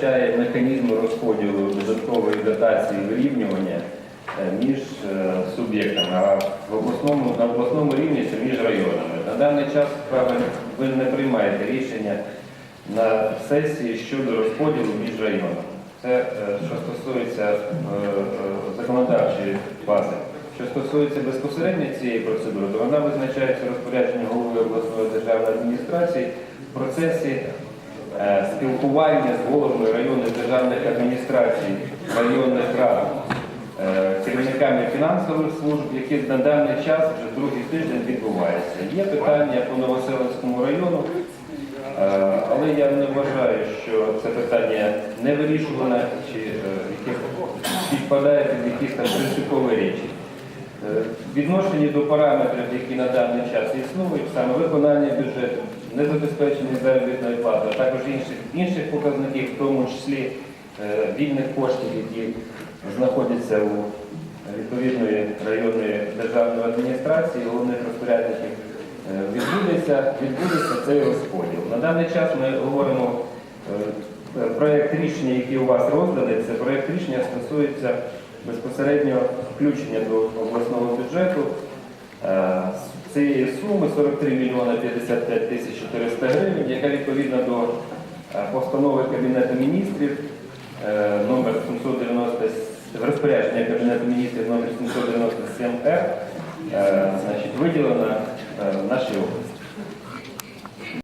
передбачає механізми розподілу додаткової дотації вирівнювання е, між е, суб'єктами, а в обласному, на обласному рівні це між районами. На даний час ви не приймаєте рішення на сесії щодо розподілу між районами. Це е, що стосується законодавчої бази. Що стосується безпосередньо цієї процедури, то вона визначається розпорядженням голови обласної державної адміністрації в процесі спілкування з головами районних державних адміністрацій, районних рад, е, керівниками фінансових служб, які на даний час вже другий тиждень відбуваються. Є питання по Новоселицькому району, Е, Але я не вважаю, що це питання не вирішуване чи е, підпадає під якісь там принципові речі. Відношені до параметрів, які на даний час існують, саме виконання бюджету, незабезпеченість заробітної плати, а також інших, інших показників, в тому числі е, вільних коштів, які знаходяться у відповідної районної державної адміністрації, головних розпорядників, е, відбудеться, відбудеться цей розподіл. На даний час ми говоримо е, е, рішення, який у вас розданий, це проект рішення стосується безпосередньо включення до обласного бюджету суми 43 мільйони 55 тисяч 400 гривень, яка відповідна до е, постанови Кабінету міністрів е, номер 790 розпорядження Кабінету міністрів номер 797 р е, виділена в нашій області.